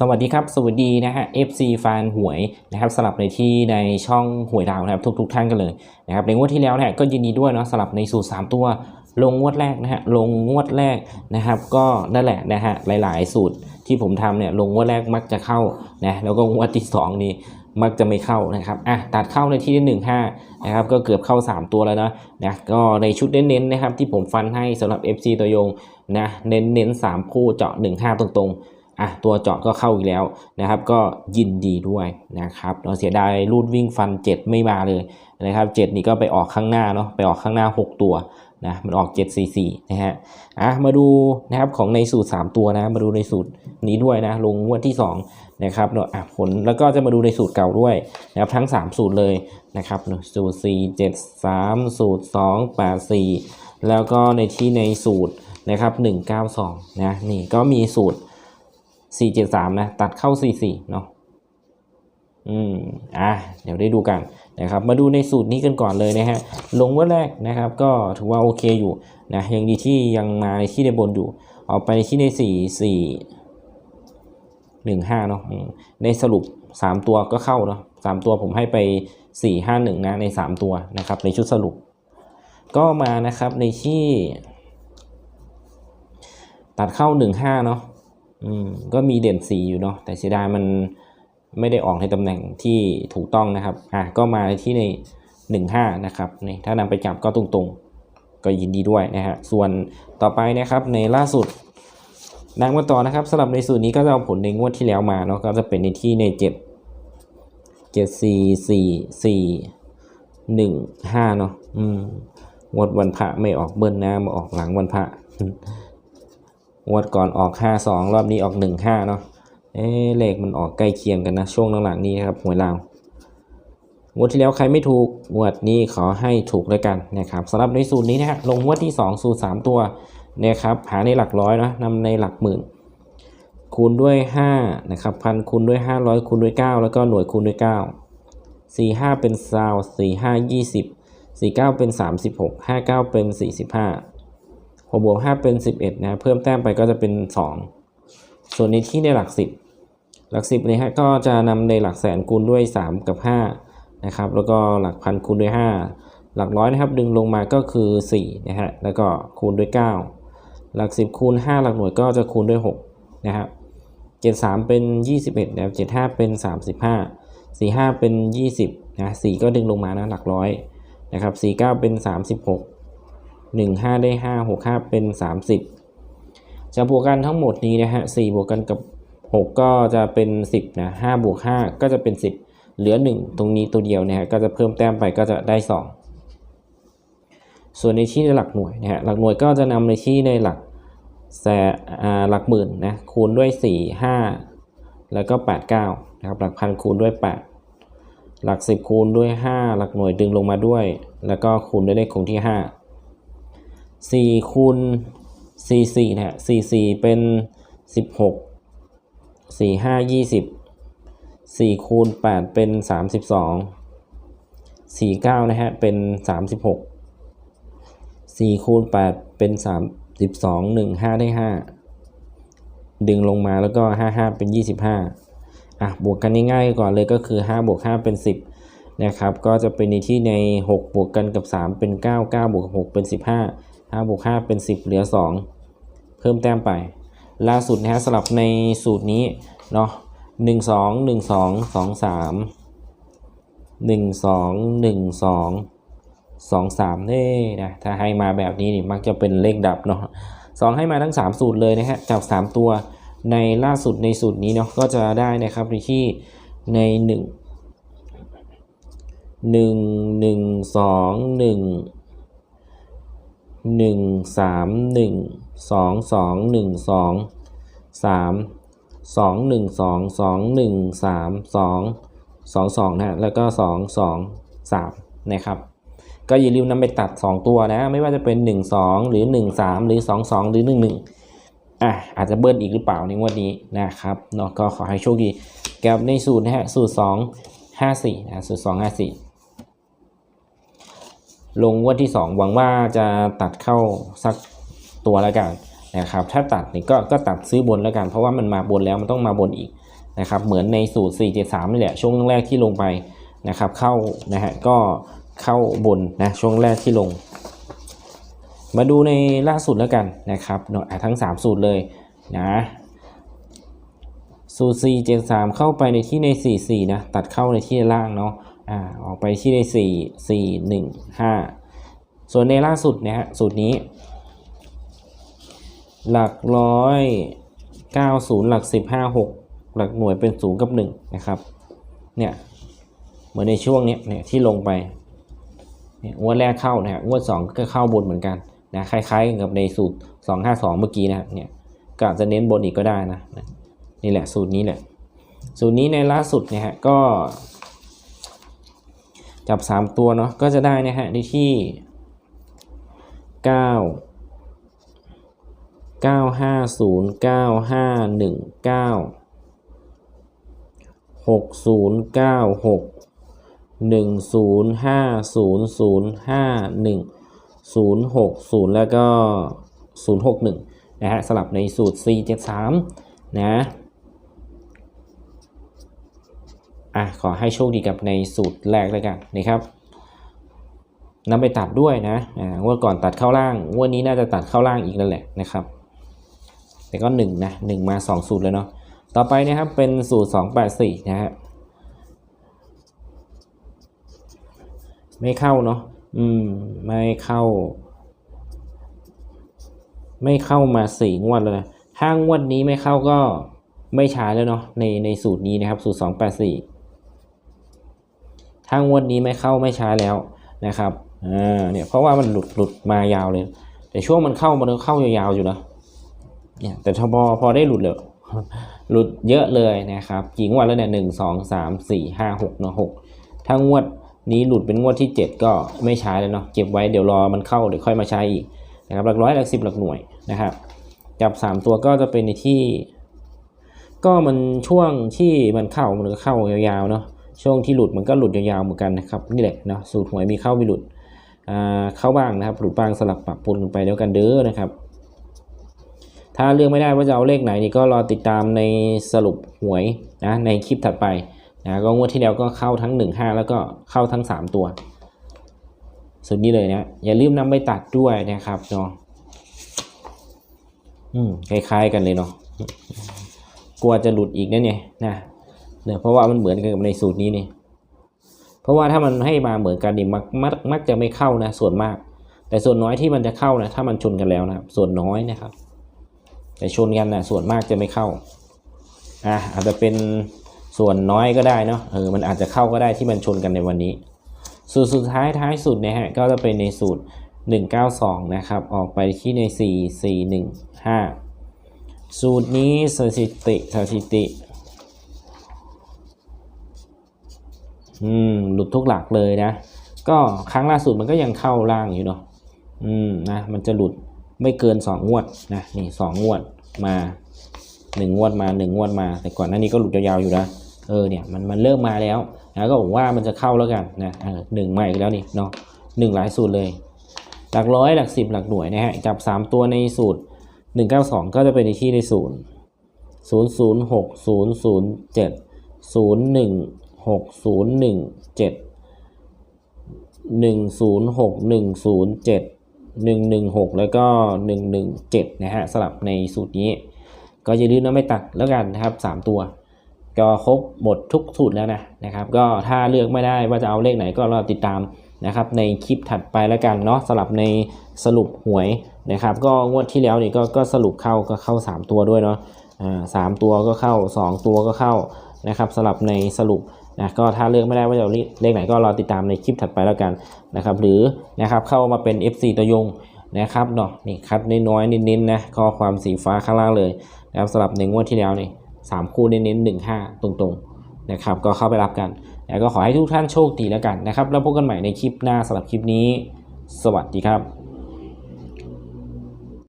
สวัสดีครับ สวัสดีนะฮะ FC แฟนหวยนะครับสลับในที่ในช่องหวยดาวนะครับทุกๆทท่านกันเลยนะครับในงวดที่แล้วเนี่ยก็ยินดีด้วยเนาะสลับในสูตร 3 ตัว ลงงวดแรกนะฮะลงงวดแรกนะครับก็นั่นแหละนะฮะหลายๆ สูตรที่ผมทำเนี่ยลงงวดแรกมักจะเข้านะแล้วก็งวดที่ 2 นี่มักจะไม่เข้านะครับอะตัดเข้าในที่ที่หนึ่งห้านะครับก็เกือบเข้า 3 ตัวแล้วนะนะก็ในชุดเน้นๆนะครับที่ผมฟันให้สำหรับ FC ตัวยงนะเน้นเน้นๆสามคู่เจาะ 1 5 ตรงๆ อะตัวเจาะก็เข้าอีกแล้วนะครับ ก็ยินดีด้วยนะครับเราเสียดายรูดวิ่งฟัน 7 ไม่มาเลยนะครับ 7 นี่ก็ไปออกข้างหน้าเนาะไปออกข้างหน้า 6 ตัวนะมันออก 744นะฮะอะมาดูนะครับของในสูตร 3 ตัวนะ มาดูในสูตรนี้ด้วยนะลงงวดที่2นะครับเนาะอะผลแล้วก็จะมาดูในสูตรเก่าด้วยนะครับทั้ง 3 สูตรเลยนะครับเนาะสูตร 4 7 3 สูตร 2 8 4 แล้วก็ในที่ในสูตรนะครับ192นะนี่ก็มีสูตร สี่เจ็ดสามนะตัดเข้าสี่สี่เนาะอืมอะเดี๋ยวได้ดูกันนะครับ มาดูในสูตรนี้กันก่อนเลยนะฮะลงวันแรกนะครับ ก็ถือว่าโอเคอยู่นะยังดีที่ยังมาในที่ในบนอยู่ ออกไปในที่ในสี่สี่หนึ่งห้าเนาะอืมในสรุปสามตัวก็เข้าเนาะสามตัวผมให้ไปสี่ห้าหนึ่งนะในสามตัวนะครับในชุดสรุป ก็มานะครับในที่ ตัดเข้าหนึ่งห้าเนาะ อืมก็มีเด่นสีอยู่เนาะแต่เสียดายมันไม่ได้ออกในตำแหน่งที่ถูกต้องนะครับอะก็มาที่ในหนึ่งห้านะครับนี่ถ้านำไปจับก็ตรงๆ ก็ยินดีด้วยนะฮะส่วนต่อไปนะครับในล่าสุดนางมาต่อนะครับสำหรับในสูตรนี้ก็จะเอาผลในงวดที่แล้วมาเนาะก็จะเป็นในที่ในเจ็ดเจ็ดสี่สี่สี่หนึ่งห้าเนาะอืมงวดวันพระไม่ออกเบิ้ลนะมาออกหลังวันพระ งวดก่อนออก 52 รอบนี้ออก 15 เนาะเอ๊ะเลขมันออกใกล้เคียงกันนะ ช่วงหลังๆนี้ครับหวยลาวงวดที่แล้วใครไม่ถูกงวดนี้ขอให้ถูกด้วยกันนะครับสำหรับในสูตรนี้นะฮะลงงวดที่ 2 สูตร 3 ตัวนะครับหาในหลักร้อยนะนำในหลักหมื่น คูณด้วย5นะครับพันคูณด้วย 500 คูณด้วย 9 แล้วก็หน่วยคูณด้วย 9 4 5 เป็นซาว4 5 20 49 เป็น 36 59 เป็น 45 หกบวกห้าเป็นสิบเอ็ดนะเพิ่มแต้มไปก็จะเป็นสองส่วนในที่ในหลักสิบหลักสิบเนี่ยฮะก็จะนำในหลักแสนคูณด้วยสามกับห้านะครับแล้วก็หลักพันคูณด้วยห้าหลักร้อยนะครับดึงลงมาก็คือสี่นะฮะแล้วก็คูณด้วยเก้าหลักสิบคูณห้าหลักหน่วยก็จะคูณด้วยหกนะครับเจ็ดสามเป็นยี่สิบเอ็ดนะครับเจ็ดห้าเป็นสามสิบห้าสี่ห้าเป็นยี่สิบนะสี่ก็ดึงลงมานะหลักร้อยนะครับสี่เก้าเป็นสามสิบหนึ่งห้าได้ห้าหกห้าเป็นสามสิบจะบวกกันทั้งหมดนี้นะฮะสี่บวกกันกับหกก็จะเป็นสิบนะห้าบวกห้าก็จะเป็นสิบเหลือหนึ่งตรงนี้ตัวเดียวนะฮะก็จะเพิ่มแต้มไปก็จะได้สองส่วนในที่ในหลักหน่วยนะฮะหลักหน่วยก็จะนำในที่ในหลักแสอ่าหลักหมื่นนะคูณด้วยสี่ห้าแล้วก็แปดเก้านะครับหลักพันคูณด้วยแปดหลักสิบคูณด้วยห้าหลักหน่วยดึงลงมาด้วย แล้วก็คูณด้วยเลขคงที่ห้าสี่คูณสี่สี่นะฮะสี่สี่เป็นสิบหกสี่ห้ายี่สิบสี่คูณแปดเป็นสามสิบสองสี่เก้านะฮะเป็นสามสิบหกสี่คูณแปดเป็นสามสิบสองหนึ่งห้าได้ห้าดึงลงมาแล้วก็ห้าห้าเป็นยี่สิบห้าอะ บวกกันง่ายๆก่อนเลยก็คือห้าบวกห้าเป็นสิบนะครับ ก็จะเป็นในที่ในหกบวกกันกับสามเป็นเก้าเก้าบวกหกเป็นสิบห้า 5บวก5เป็น 10 เหลือ 2 เพิ่มแต้มไป ล่าสุดนะฮะสลับในสูตรนี้เนาะ1 2 1 2 2 3 1 2 1 2 2 3นี่นะถ้าให้มาแบบนี้นี่มักจะเป็นเลขดับเนาะสองให้มาทั้ง 3 สูตรเลยนะฮะจับ 3 ตัวในล่าสุดในสูตรนี้เนาะก็จะได้นะครับในที่ใน 1 1 1 2 1 หนึ่งสามหนึ่งสองสองหนึ่งสองสามสองหนึ่งสองสองหนึ่งสามสองสองสองนะแล้วก็สองสองสามนะครับก็อย่าลืมนำไปตัด 2 ตัวนะ ไม่ว่าจะเป็น 1 2 หรือ 1 3 หรือ 2 2 หรือ 1 1อะอาจจะเบิ้ลอีกหรือเปล่าในงวดนี้นะครับเนาะก็ขอให้โชคดีแกบในสูตรนะฮะสูตร 2 5 4นะสูตร 2 5 4 ลงวันที่ 2 หวังว่าจะตัดเข้าสักตัวแล้วกันนะครับถ้าตัดนี่ก็ก็ตัดซื้อบนแล้วกัน เพราะว่ามันมาบนแล้วมันต้องมาบนอีกนะครับเหมือนในสูตร 473 นี่แหละ ช่วงแรกที่ลงไปนะครับเข้านะฮะก็เข้าบนนะช่วงแรกที่ลง มาดูในล่าสุดแล้วกันนะครับเนาะทั้ง 3 สูตรเลยนะสูตร 4 7 3 เข้าไปในที่ใน 4 4 นะ ตัดเข้าในที่ล่างเนาะ อ่าออกไปที่ใน4 4 1 5 ส่วนในล่าสุดเนี่ยฮะสูตรนี้ หลักร้อยเก้าศูนย์หลักสิบห้าหกหลักหน่วยเป็นศูนย์กับหนึ่งนะครับเนี่ยเหมือนในช่วงเนี้ยเนี่ยที่ลงไปเนี่ยงวดแรกเข้านะฮะงวดสองก็เข้าบนเหมือนกันนะคล้ายๆกับในสูตรสองห้าสองเมื่อกี้นะเนี่ยก็อาจจะเน้นบนอีกก็ได้นะนี่แหละสูตรนี้แหละสูตรนี้ในล่าสุดเนี่ยฮะก็ จับ 3 ตัวเนาะก็จะได้นะฮะในที่ 9 950 9519 6096 105005 060 แล้วก็ 061 นะฮะสลับในสูตร473 นะ อะขอให้โชคดีกับในสูตรแรกแล้วกันนะครับนำไปตัดด้วยนะอ่างวดก่อนตัดเข้าล่างงวดนี้น่าจะตัดเข้าล่างอีกนั่นแหละนะครับ แต่ก็1นะ1มา 2 สูตรแล้วเนาะต่อไปนะครับเป็นสูตร 284 นะฮะไม่เข้าเนาะอืมไม่เข้า ไม่เข้ามาสี่งวดแล้วนะถ้างวดนี้ไม่เข้าก็ไม่ใช้แล้วเนาะในในสูตรนี้นะครับ สูตร284 ถ้างวดนี้ไม่เข้าไม่ใช้แล้วนะครับอ่าเนี่ยเพราะว่ามันหลุดหลุดมายาวเลย แต่ช่วงมันเข้ามันก็เข้ายาวๆอยู่นะเนี่ยแต่ทบอพอได้หลุดเลยหลุดเยอะเลยนะครับกี่งวดแล้วเนี่ยหนึ่งสองสามสี่ห้าหกเนาะหกถ้างวดนี้หลุดเป็นงวดที่เจ็ดก็ไม่ใช้แล้วเนาะเก็บไว้เดี๋ยวรอมันเข้าเดี๋ยวค่อยมาใช้อีกนะครับหลักร้อยหลักสิบหลักหน่วยนะครับจับสามตัวก็จะเป็นในที่ ก็มันช่วงที่มันเข้ามันก็เข้ายาวๆเนาะ ช่วงที่หลุดมันก็หลุดยาวๆเหมือนกันนะครับนี่แหละนะสูตรหวยมีเข้ามีหลุดอ่าเข้าบ้างนะครับหลุดบ้างสลับปรับปนกันไปแล้วกันเด้อนะครับถ้าเลือกไม่ได้ว่าจะเอาเลขไหนนี่ก็รอติดตามในสรุปหวยนะในคลิปถัดไปนะก็งวดที่แล้วก็เข้าทั้ง 1 5 แล้วก็เข้าทั้ง 3 ตัว สุดนี้เลยนะอย่าลืมนำไปตัดด้วยนะครับเนาะอืมคล้ายๆกันเลยเนาะกลัวจะหลุดอีกนะเนี่ยนะ นี่ยเพราะว่ามันเหมือนกันกับในสูตรนี้นี่เพราะว่าถ้ามันให้มาเหมือนกันนี่มักมักมักจะไม่เข้านะส่วนมาก แต่ส่วนน้อยที่มันจะเข้านะถ้ามันชนกันแล้วนะครับส่วนน้อยนะครับ แต่ชนกันนะส่วนมากจะไม่เข้าอะอาจจะเป็นส่วนน้อยก็ได้เนาะเออมันอาจจะเข้าก็ได้ที่มันชนกันในวันนี้ สูตรสุดท้ายท้ายสุดเนี่ยฮะก็จะเป็นในสูตร 192 นะครับ ออกไปที่ใน 4415 สูตรนี้สถิติสถิติ อืมหลุดทุกหลักเลยนะ ก็ครั้งล่าสุดมันก็ยังเข้าล่างอยู่เนาะอืมนะมันจะหลุดไม่เกิน2งงวดนะนี่สองงวดมา1งงวดมา1งงวดมา แต่ก่อนหน้านี้ก็หลุดยาวๆอยู่นะเออเนี่ยมันมันเริ่มมาแล้วนะก็ผมว่ามันจะเข้าแล้วกันนะเออหนึ่งมาอีกแล้วนี่เนาะหนึ่งหลายสูตรเลย หลักร้อยหลักสิบหลักหน่วยนะฮะจับ3ตัวในสูตร192ก็จะเป็นในที่ในศูนย์ศูนย์ศูนย์หกศูนย์ศูนย์เจ็ดศูนย์หนึ่ง หกศูนย์หนึ่งเจ็ดหนึ่งศูนย์หกหนึ่งศูนย์เจ็ดหนึ่งหนึ่งหกแล้วก็หนึ่งหนึ่งเจ็ดนะฮะสลับในสูตรนี้ ก็อย่าลืมนะไม่ตัดแล้วกันนะครับ3ตัว ก็ครบหมดทุกสูตรแล้วนะนะครับ ก็ถ้าเลือกไม่ได้ว่าจะเอาเลขไหนก็รอติดตามนะครับในคลิปถัดไปแล้วกันเนาะสลับในสรุปหวยนะครับ ก็งวดที่แล้วนี่ก็ก็สรุปเข้าก็เข้า 3 ตัวด้วยเนาะอ่าสามตัวก็เข้า 2 ตัวก็เข้านะครับสลับในสรุป นะก็ถ้าเลือกไม่ได้ว่าจะเอาเลขไหนก็รอติดตามในคลิปถัดไปแล้วกันนะครับหรือนะครับเข้ามาเป็น FC ตัวยงนะครับเนาะนี่คัดน้อยๆน้นๆนะข้อความสีฟ้าข้างล่างเลยนะครับสลับในงวดที่แล้วนี่สามคู่เน้นๆหนึ่งห้าตรงๆนะครับก็เข้าไปรับกัน แล้วก็ขอให้ทุกท่านโชคดีแล้วกันนะครับ แล้วพบกันใหม่ในคลิปหน้าสำหรับคลิปนี้ สวัสดีครับ